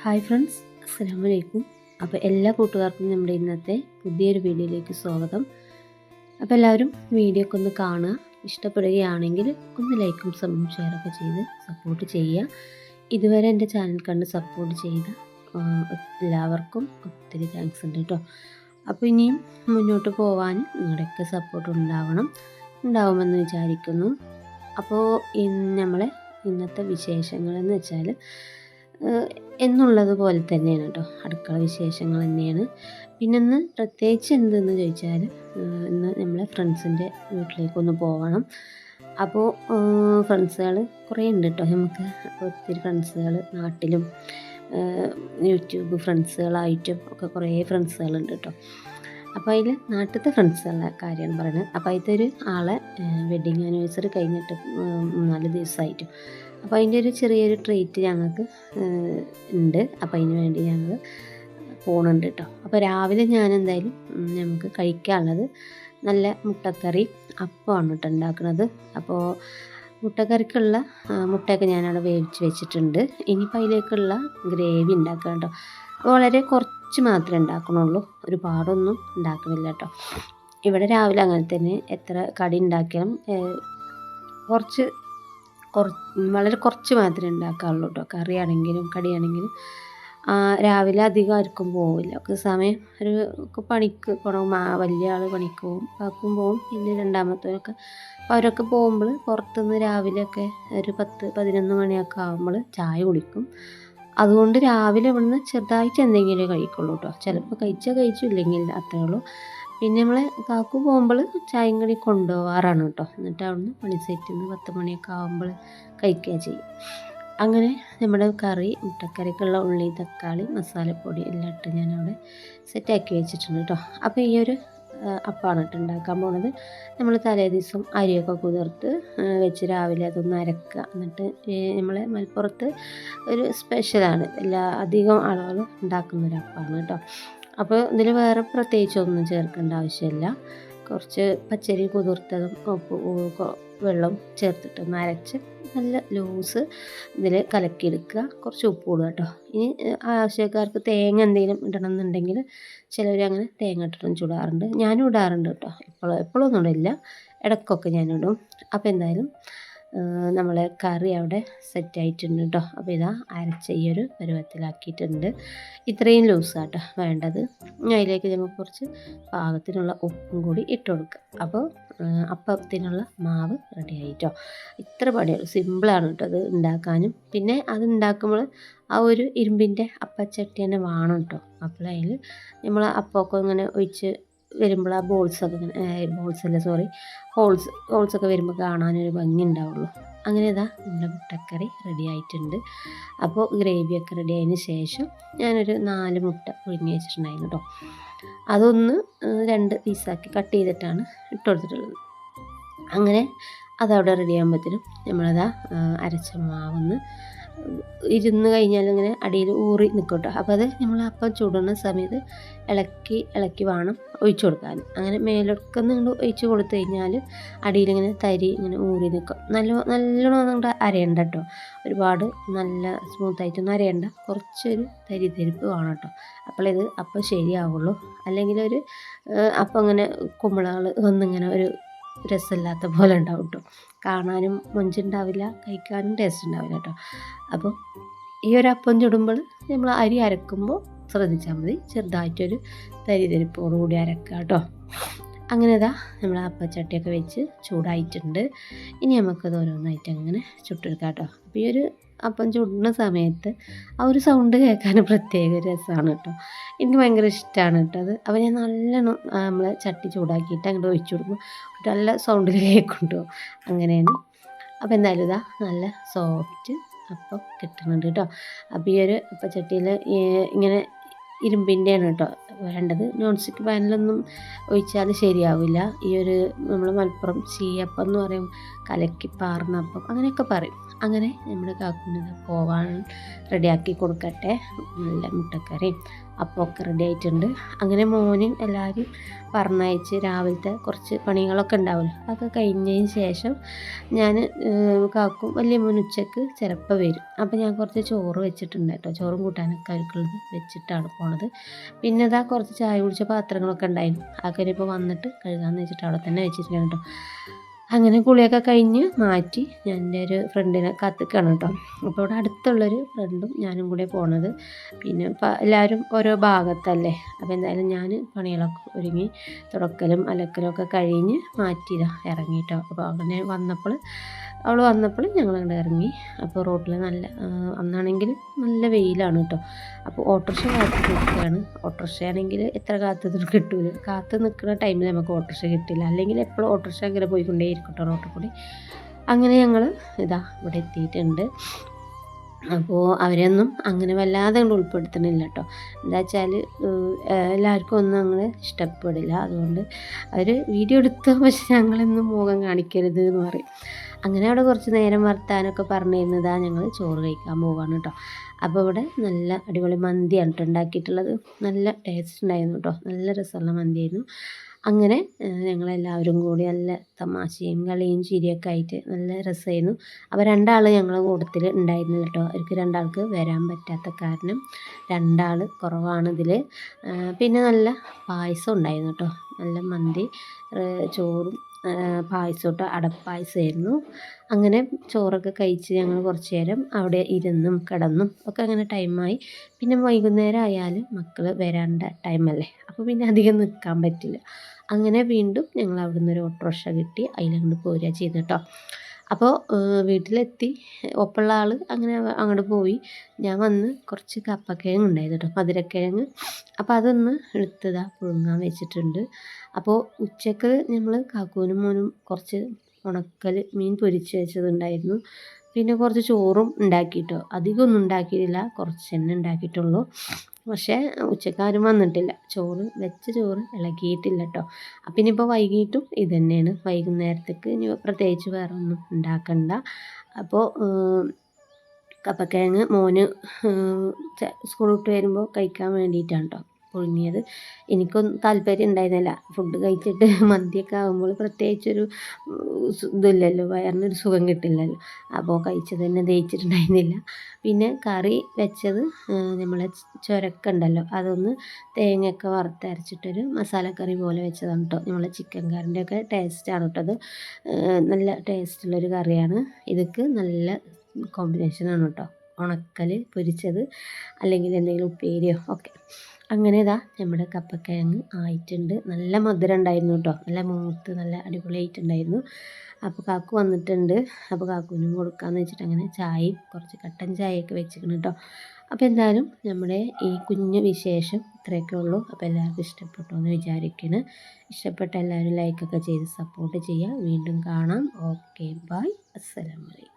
Hi friends അസ്സാം വലൈക്കും അപ്പോൾ എല്ലാ കൂട്ടുകാർക്കും നമ്മുടെ ഇന്നത്തെ പുതിയൊരു വീഡിയോയിലേക്ക് സ്വാഗതം. അപ്പോൾ എല്ലാവരും വീഡിയോ ഒക്കെ ഒന്ന് കാണുക. ഇഷ്ടപ്പെടുകയാണെങ്കിൽ ഒന്ന് ലൈക്കും സബും ഷെയറൊക്കെ ചെയ്ത് സപ്പോർട്ട് ചെയ്യുക. ഇതുവരെ എന്റെ ചാനൽ കണ്ട് സപ്പോർട്ട് ചെയ്ത എല്ലാവർക്കും ഒത്തിരി താങ്ക്സ് ഉണ്ട് കേട്ടോ. അപ്പോൾ ഇനിയും മുന്നോട്ട് പോകാൻ നിങ്ങളുടെയൊക്കെ സപ്പോർട്ട് ഉണ്ടാവണം ഉണ്ടാവുമെന്ന് വിചാരിക്കുന്നു. അപ്പോൾ നമ്മളെ ഇന്നത്തെ വിശേഷങ്ങളെന്ന് വെച്ചാൽ എന്നുള്ളത് പോലെ തന്നെയാണ് കേട്ടോ. അടുക്കള വിശേഷങ്ങൾ തന്നെയാണ്. പിന്നെ ഇന്ന് പ്രത്യേകിച്ച് എന്തെന്ന് ചോദിച്ചാൽ ഇന്ന് നമ്മളെ ഫ്രണ്ട്സിന്റെ വീട്ടിലേക്കൊന്ന് പോകണം അപ്പോൾ ഫ്രണ്ട്സുകൾ കുറേ ഉണ്ട് കേട്ടോ. നമുക്ക് അപ്പോൾ ഒത്തിരി ഫ്രണ്ട്സുകൾ നാട്ടിലും യൂട്യൂബ് ഫ്രണ്ട്സുകളായിട്ടും ഒക്കെ കുറേ ഫ്രണ്ട്സുകളുണ്ട് കേട്ടോ. അപ്പോൾ അതിൽ നാട്ടിലത്തെ ഫ്രണ്ട്സുകളുടെ കാര്യമാണ് പറയുന്നത്. അപ്പോൾ അതിലത്തെ ഒരു ആളെ വെഡിങ് ആനിവേഴ്സറി കഴിഞ്ഞിട്ട് നാല് മൂന്നാൽ ദിവസമായിട്ടും. അപ്പോൾ അതിന്റെ ഒരു ചെറിയൊരു ട്രീറ്റ് ഞങ്ങൾക്ക് ഉണ്ട്. അപ്പോൾ അതിന് വേണ്ടി ഞങ്ങൾ പോകുന്നുണ്ട് കേട്ടോ അപ്പോൾ രാവിലെ ഞാൻ എന്തായാലും നമുക്ക് കഴിക്കാനുള്ളത് നല്ല മുട്ടക്കറി അപ്പമാണ് കേട്ടോ ഉണ്ടാക്കുന്നത്. അപ്പോൾ മുട്ടക്കറിക്കുള്ള മുട്ടയൊക്കെ ഞാനവിടെ വേവിച്ച് വെച്ചിട്ടുണ്ട്. ഇനിയിപ്പോൾ അതിലേക്കുള്ള ഗ്രേവി ഉണ്ടാക്കുക കേട്ടോ വളരെ കുറച്ച് മാത്രമേ ഉണ്ടാക്കണുള്ളൂ. ഒരുപാടൊന്നും ഉണ്ടാക്കണില്ല കേട്ടോ ഇവിടെ രാവിലെ അങ്ങനെ തന്നെ എത്ര കടി ഉണ്ടാക്കിയാലും കുറച്ച് കുറ വളരെ കുറച്ച് മാത്രമേ ഉണ്ടാക്കാറുള്ളൂ കേട്ടോ കറിയാണെങ്കിലും കടിയാണെങ്കിലും. രാവിലെ അധികം ആർക്കും പോവില്ല. ഒക്കെ സമയം ഒരു പണിക്ക് പോകണം വലിയ ആൾ പണിക്ക് പോകും കാക്കും പോകും പിന്നെ രണ്ടാമത്തവരൊക്കെ അപ്പോൾ അവരൊക്കെ പോകുമ്പോൾ പുറത്തുനിന്ന് രാവിലെയൊക്കെ ഒരു പത്ത് പതിനൊന്ന് മണിയൊക്കെ ആകുമ്പോൾ ചായ കുടിക്കും. അതുകൊണ്ട് രാവിലെ ഇവിടുന്ന് ചെറുതായിട്ട് എന്തെങ്കിലും കഴിക്കുള്ളൂ കേട്ടോ ചിലപ്പോൾ കഴിച്ചാൽ കഴിച്ചു ഇല്ലെങ്കിൽ അത്രേ ഉള്ളൂ. പിന്നെ നമ്മൾ കാക്കു പോകുമ്പോൾ ചായയും കടി കൊണ്ടുപോകാറാണ് കേട്ടോ എന്നിട്ട് അവിടുന്ന് പണി സെറ്റിൽ നിന്ന് പത്ത് മണിയൊക്കെ ആകുമ്പോൾ കഴിക്കുക ചെയ്യും. അങ്ങനെ നമ്മുടെ കറി മുട്ടക്കറിക്കുള്ള ഉള്ളി തക്കാളി മസാലപ്പൊടി എല്ലാം ഇട്ട് ഞാനവിടെ സെറ്റാക്കി വെച്ചിട്ടുണ്ട് കേട്ടോ അപ്പോൾ ഈ ഒരു അപ്പാണ് കേട്ടോ ഉണ്ടാക്കാൻ പോണത്. നമ്മൾ തലേ ദിവസം അരിയൊക്കെ കുതിർത്ത് വെച്ച് രാവിലെ അതൊന്ന് അരക്കുക എന്നിട്ട് നമ്മളെ മലപ്പുറത്ത് ഒരു സ്പെഷ്യലാണ്. എല്ലാ അധികം ആളുകളും ഉണ്ടാക്കുന്ന ഒരു അപ്പമാണ് കേട്ടോ അപ്പോൾ ഇതിൽ വേറെ പ്രത്യേകിച്ചൊന്നും ചേർക്കേണ്ട ആവശ്യമില്ല. കുറച്ച് പച്ചരി കുതിർത്തതും വെള്ളം ചേർത്തിട്ട് നരച്ച് നല്ല ലൂസ് ഇതിൽ കലക്കിയെടുക്കുക. കുറച്ച് ഉപ്പ് കൂടുക കേട്ടോ. ഇനി ആവശ്യക്കാർക്ക് തേങ്ങ എന്തെങ്കിലും ഇടണം എന്നുണ്ടെങ്കിൽ ചിലർ അങ്ങനെ തേങ്ങ ഇട്ടിട്ടും ചുടാറുണ്ട്. ഞാനും ഇടാറുണ്ട് കേട്ടോ. ഇപ്പോൾ എപ്പോഴൊന്നും ഇടില്ല. ഇടയ്ക്കൊക്കെ ഞാനിടും. അപ്പോൾ എന്തായാലും നമ്മളെ കറി അവിടെ സെറ്റ് ആയിട്ടുണ്ട് കേട്ടോ അപ്പോൾ ഇതാ അരച്ച ഈ ഒരു പരുവത്തിലാക്കിയിട്ടുണ്ട്. ഇത്രയും ലൂസാട്ടോ വേണ്ടത്. അതിലേക്ക് നമുക്ക് കുറച്ച് പാകത്തിനുള്ള ഉപ്പും കൂടി ഇട്ട് കൊടുക്കുക അപ്പോൾ അപ്പത്തിനുള്ള മാവ് റെഡി ആയിട്ടോ ഇത്ര പണിയുള്ളൂ. സിമ്പിളാണ് കേട്ടോ അത് ഉണ്ടാക്കാനും. പിന്നെ അത് ഉണ്ടാക്കുമ്പോൾ ആ ഒരു ഇരുമ്പിന്റെ അപ്പച്ചട്ടി തന്നെ വേണം കേട്ടോ അപ്പോൾ അതിൽ നമ്മൾ അപ്പമൊക്കെ ഇങ്ങനെ ഒഴിച്ച് വരുമ്പോൾ ആ ബോൾസൊക്കെ ബോൾസ് അല്ല സോറി ഹോൾസ് ഹോൾസൊക്കെ വരുമ്പോൾ കാണാനൊരു ഭംഗി ഉണ്ടാവുള്ളൂ അങ്ങനെ ഇതാ നമ്മുടെ മുട്ടക്കറി റെഡി ആയിട്ടുണ്ട്. അപ്പോൾ ഗ്രേവിയൊക്കെ റെഡി ആയതിന് ശേഷം ഞാനൊരു നാല് മുട്ട പുഴുങ്ങി വെച്ചിട്ടുണ്ടായിരുന്നു കേട്ടോ അതൊന്ന് രണ്ട് പീസാക്കി കട്ട് ചെയ്തിട്ടാണ് ഇട്ട് കൊടുത്തിട്ടുള്ളത്. അങ്ങനെ അതവിടെ റെഡി ആകുമ്പോഴത്തേനും നമ്മളതാ അരച്ച മാവൊന്ന് ഇരുന്ന് കഴിഞ്ഞാൽ ഇങ്ങനെ അടിയിൽ ഊറി നിൽക്കും കേട്ടോ അപ്പോൾ അത് നമ്മൾ അപ്പം ചൂടുന്ന സമയത്ത് ഇളക്കി ഇളക്കി വേണം ഒഴിച്ചു കൊടുക്കാൻ. അങ്ങനെ മേലൊക്കെ നിങ്ങൾ ഒഴിച്ച് കൊടുത്തു കഴിഞ്ഞാൽ അടിയിലിങ്ങനെ തരി ഇങ്ങനെ ഊറി നിൽക്കും. നല്ല നല്ലോണം നിങ്ങളുടെ അരയണ്ട കേട്ടോ. ഒരുപാട് നല്ല സ്മൂത്തായിട്ടൊന്നും അരയണ്ട. കുറച്ചൊരു തരി തരിപ്പ് വേണം കേട്ടോ. അപ്പോളിത് അപ്പം ശരിയാവുള്ളൂ. അല്ലെങ്കിൽ ഒരു അപ്പം ഇങ്ങനെ കുമ്പളകൾ വന്നിങ്ങനെ ഒരു രസമില്ലാത്ത പോലെ ഉണ്ടാവും കേട്ടോ കാണാനും മൊഞ്ചുണ്ടാവില്ല കഴിക്കാനും ടേസ്റ്റ് ഉണ്ടാവില്ല കേട്ടോ അപ്പോൾ ഈ ഒരു അപ്പം ചുടുമ്പോൾ നമ്മൾ അരി അരക്കുമ്പോൾ ശ്രദ്ധിച്ചാൽ മതി. ചെറുതായിട്ടൊരു തരിതരിപ്പോടുകൂടി അരക്കുക കേട്ടോ അങ്ങനെ ഇതാ നമ്മൾ അപ്പച്ചട്ടിയൊക്കെ വെച്ച് ചൂടായിട്ടുണ്ട്. ഇനി നമുക്കത് ഓരോന്നായിട്ട് അങ്ങനെ ചുട്ടെടുക്കാം കേട്ടോ അപ്പോൾ ഈ ഒരു അപ്പം ചുടുന്ന സമയത്ത് ആ ഒരു സൗണ്ട് കേൾക്കാൻ പ്രത്യേക രസമാണ് കേട്ടോ. എനിക്ക് ഭയങ്കര ഇഷ്ടമാണ് കേട്ടോ അത്. അപ്പോൾ ഞാൻ നല്ലോണം നമ്മളെ ചട്ടി ചൂടാക്കിയിട്ട് അങ്ങോട്ട് ഒഴിച്ചു കൊടുക്കും. നല്ല സൗണ്ടിൽ കേൾക്കും കേട്ടോ അങ്ങനെയാണ്. അപ്പോൾ എന്തായാലും ഇതാ നല്ല സോഫ്റ്റ് അപ്പം കിട്ടുന്നുണ്ട് കേട്ടോ. അപ്പോൾ ഈ ഒരു അപ്പച്ചട്ടിയിൽ ഇങ്ങനെ ഇരുമ്പിന്റെയാണ് കേട്ടോ വേണ്ടത് നോൺ സ്റ്റിക്ക് പാനിലൊന്നും ഒഴിച്ചാൽ ശരിയാവില്ല. ഈ ഒരു നമ്മൾ മലപ്പുറം ചീയപ്പം എന്ന് പറയും കലക്കി പാർന്നപ്പം അങ്ങനെയൊക്കെ പറയും. അങ്ങനെ നമ്മൾ കാക്കുന്നത് പോവാൻ റെഡിയാക്കി കൊടുക്കട്ടെ. നല്ല മുട്ടക്കറിയും അപ്പമൊക്കെ റെഡി ആയിട്ടുണ്ട്. അങ്ങനെ മോനും എല്ലാവരും പറഞ്ഞയച്ച് രാവിലത്തെ കുറച്ച് പണികളൊക്കെ ഉണ്ടാവുമല്ലോ. അതൊക്കെ കഴിഞ്ഞതിന് ശേഷം ഞാൻ കാക്കും വലിയ മോൻ ഉച്ചയ്ക്ക് ചിലപ്പോൾ വരും. അപ്പോൾ ഞാൻ കുറച്ച് ചോറ് വെച്ചിട്ടുണ്ട് കേട്ടോ. ചോറും കൂട്ടാനൊക്കെ അവർക്കുള്ളത് വെച്ചിട്ടാണ് പോണത്. പിന്നെ ഇതാ കുറച്ച് ചായ കുടിച്ച പാത്രങ്ങളൊക്കെ ഉണ്ടായിരുന്നു. ആ ഇപ്പോൾ വന്നിട്ട് കഴുകാമെന്ന് വെച്ചിട്ട് അവിടെ തന്നെ വെച്ചിട്ടുണ്ട് കേട്ടോ. അങ്ങനെ കുളിയൊക്കെ കഴിഞ്ഞ് മാറ്റി ഞാൻ എന്റെ ഒരു ഫ്രണ്ടിനെ കാത്തിക്കാണ് കേട്ടോ. അപ്പോൾ ഇവിടെ അടുത്തുള്ളൊരു ഫ്രണ്ടും ഞാനും കൂടെ പോണത്. പിന്നെ എല്ലാവരും ഓരോ ഭാഗത്തല്ലേ? അപ്പോൾ എന്തായാലും ഞാൻ പണികളൊക്കെ ഒരുങ്ങി തുടക്കലും അലക്കലും ഒക്കെ കഴിഞ്ഞ് മാറ്റിയതാണ് ഇറങ്ങിയിട്ടോ അപ്പോൾ അങ്ങനെ വന്നപ്പോൾ അവൾ വന്നപ്പോൾ ഞങ്ങൾ അങ്ങോട്ട് ഇറങ്ങി അപ്പോൾ റോട്ടിൽ നല്ല അന്നാണെങ്കിൽ നല്ല വെയിലാണ് കേട്ടോ അപ്പോൾ ഓട്ടോറിക്ഷ കാത്തു നിൽക്കുകയാണ് ഓട്ടോറിക്ഷ ആണെങ്കിൽ എത്ര കാത്തു കിട്ടൂല. കാത്ത് നിൽക്കുന്ന ടൈമിൽ നമുക്ക് ഓട്ടോറിക്ഷ കിട്ടില്ല. അല്ലെങ്കിൽ എപ്പോഴും ഓട്ടോറിക്ഷ അങ്ങനെ പോയിക്കൊണ്ടേ ഇരിക്കട്ടോ റോട്ടിൽ കൂടി. അങ്ങനെ ഞങ്ങൾ ഇതാ ഇവിടെ എത്തിയിട്ടുണ്ട്. അപ്പോൾ അവരെയൊന്നും അങ്ങനെ വല്ലാതെ അങ്ങോട്ട് ഉൾപ്പെടുത്തണില്ല കേട്ടോ എന്താ വെച്ചാൽ എല്ലാവർക്കും ഒന്നും അങ്ങനെ ഇഷ്ടപ്പെടില്ല. അതുകൊണ്ട് അവർ വീഡിയോ എടുത്ത് പക്ഷെ ഞങ്ങളൊന്നും മുഖം കാണിക്കരുത് എന്ന് പറയും. അങ്ങനെ അവിടെ കുറച്ച് നേരം വർത്താനൊക്കെ പറഞ്ഞിരുന്നതാ ഞങ്ങൾ ചോറ് കഴിക്കാൻ പോവാണ് കേട്ടോ. അപ്പോൾ ഇവിടെ നല്ല അടിപൊളി മന്തിയാണ് കേട്ടോ ഉണ്ടാക്കിയിട്ടുള്ളത്. നല്ല ടേസ്റ്റ് ഉണ്ടായിരുന്നു കേട്ടോ. നല്ല രസമുള്ള മന്തിയായിരുന്നു. അങ്ങനെ ഞങ്ങളെല്ലാവരും കൂടി നല്ല തമാശയും കളിയും ചിരിയൊക്കെ ആയിട്ട് നല്ല രസമായിരുന്നു. അപ്പോൾ രണ്ടാൾ ഞങ്ങൾ കൂട്ടത്തിൽ ഉണ്ടായിരുന്നില്ല കേട്ടോ. അവർക്ക് രണ്ടാൾക്ക് വരാൻ പറ്റാത്ത കാരണം രണ്ടാൾ കുറവാണിതിൽ പിന്നെ നല്ല പായസം ഉണ്ടായിരുന്നു കേട്ടോ. നല്ല മന്തി ചോറും പായസം അടപ്പായസമായിരുന്നു. അങ്ങനെ ചോറൊക്കെ കഴിച്ച് ഞങ്ങൾ കുറച്ച് നേരം അവിടെ ഇരുന്നും കിടന്നും ഒക്കെ അങ്ങനെ ടൈമായി പിന്നെ വൈകുന്നേരം ആയാൽ മക്കൾ വരേണ്ട ടൈമല്ലേ അപ്പോൾ പിന്നെ അധികം നിൽക്കാൻ പറ്റില്ല. അങ്ങനെ വീണ്ടും ഞങ്ങൾ അവിടെ നിന്ന് ഒരു ഓട്ടോറിക്ഷ കിട്ടി. അതിലങ്ങോട്ട് പോരുക ചെയ്തു കേട്ടോ അപ്പോൾ വീട്ടിലെത്തി. ഒപ്പമുള്ള ആൾ അങ്ങനെ അങ്ങോട്ട് പോയി. ഞാൻ വന്ന് കുറച്ച് കപ്പക്കിഴങ്ങ് ഉണ്ടായിരുന്നു കേട്ടോ മധുരക്കിഴങ്ങ്. അപ്പോൾ അതൊന്ന് എടുത്തതാ പുഴുങ്ങാൻ വെച്ചിട്ടുണ്ട്. അപ്പോൾ ഉച്ചയ്ക്ക് നമ്മൾ കാക്കൂനും മോനും കുറച്ച് ഉണക്കൽ മീൻ പൊരിച്ച് വെച്ചതുണ്ടായിരുന്നു. പിന്നെ കുറച്ച് ചോറും ഉണ്ടാക്കിയിട്ടോ. അധികമൊന്നും ഉണ്ടാക്കിയിട്ടില്ല. കുറച്ച് തന്നെ ഉണ്ടാക്കിയിട്ടുള്ളൂ. പക്ഷേ ഉച്ചക്കാരും വന്നിട്ടില്ല. ചോറ് വെച്ച ചോറ് ഇളകിയിട്ടില്ല കേട്ടോ അപ്പം ഇനിയിപ്പോൾ വൈകിട്ടും ഇത് തന്നെയാണ്. വൈകുന്നേരത്തേക്ക് ഇനി പ്രത്യേകിച്ച് വേറെ ഒന്നും ഉണ്ടാക്കണ്ട. അപ്പോൾ കപ്പക്കിഴങ്ങ് മോന് സ്കൂൾ വിട്ട് വരുമ്പോൾ കഴിക്കാൻ വേണ്ടിയിട്ടാണ് കേട്ടോ പുഴുങ്ങിയത്. എനിക്കൊന്നും താല്പര്യം ഉണ്ടായിരുന്നില്ല. ഫുഡ് കഴിച്ചിട്ട് മന്തിയൊക്കെ ആകുമ്പോൾ പ്രത്യേകിച്ചൊരു ഇതില്ലല്ലോ വയറിനൊരു സുഖം കിട്ടില്ലല്ലോ. അപ്പോൾ കഴിച്ചത് തന്നെ ദഹിച്ചിട്ടുണ്ടായിരുന്നില്ല. പിന്നെ കറി വെച്ചത് നമ്മളെ ചുരക്കുണ്ടല്ലോ അതൊന്ന് തേങ്ങയൊക്കെ വറുത്തരച്ചിട്ടൊരു മസാലക്കറി പോലെ വെച്ചതാണ് കേട്ടോ നമ്മളെ ചിക്കൻ കറിന്റെ ഒക്കെ ടേസ്റ്റാണ് കേട്ടോ അത്. നല്ല ടേസ്റ്റുള്ളൊരു കറിയാണ്. ഇതൊക്കെ നല്ല കോമ്പിനേഷനാണ് കേട്ടോ ഉണക്കൽ പൊരിച്ചത് അല്ലെങ്കിൽ എന്തെങ്കിലും ഉപ്പേരിയോ ഒക്കെ. അങ്ങനെ ഇതാ നമ്മുടെ കപ്പക്കിഴങ്ങ് ആയിട്ടുണ്ട്. നല്ല മധുരം ഉണ്ടായിരുന്നു കേട്ടോ. നല്ല മൂത്ത് നല്ല അടിപൊളിയായിട്ടുണ്ടായിരുന്നു. അപ്പോൾ കാക്കു വന്നിട്ടുണ്ട്. അപ്പോൾ കാക്കുവിനും കൊടുക്കാമെന്ന് വെച്ചിട്ട് അങ്ങനെ ചായയും കുറച്ച് കട്ടൻ ചായയൊക്കെ വെച്ചിരിക്കണം കേട്ടോ. അപ്പോൾ എന്തായാലും നമ്മുടെ ഈ കുഞ്ഞു വിശേഷം ഇത്രയൊക്കെ ഉള്ളൂ. അപ്പോൾ എല്ലാവർക്കും ഇഷ്ടപ്പെട്ടു എന്ന് വിചാരിക്കണം. ഇഷ്ടപ്പെട്ട എല്ലാവരും ലൈക്കൊക്കെ ചെയ്ത് സപ്പോർട്ട് ചെയ്യുക. വീണ്ടും കാണാം. ഓക്കെ ബായ് അസ്സലാമലൈക്കും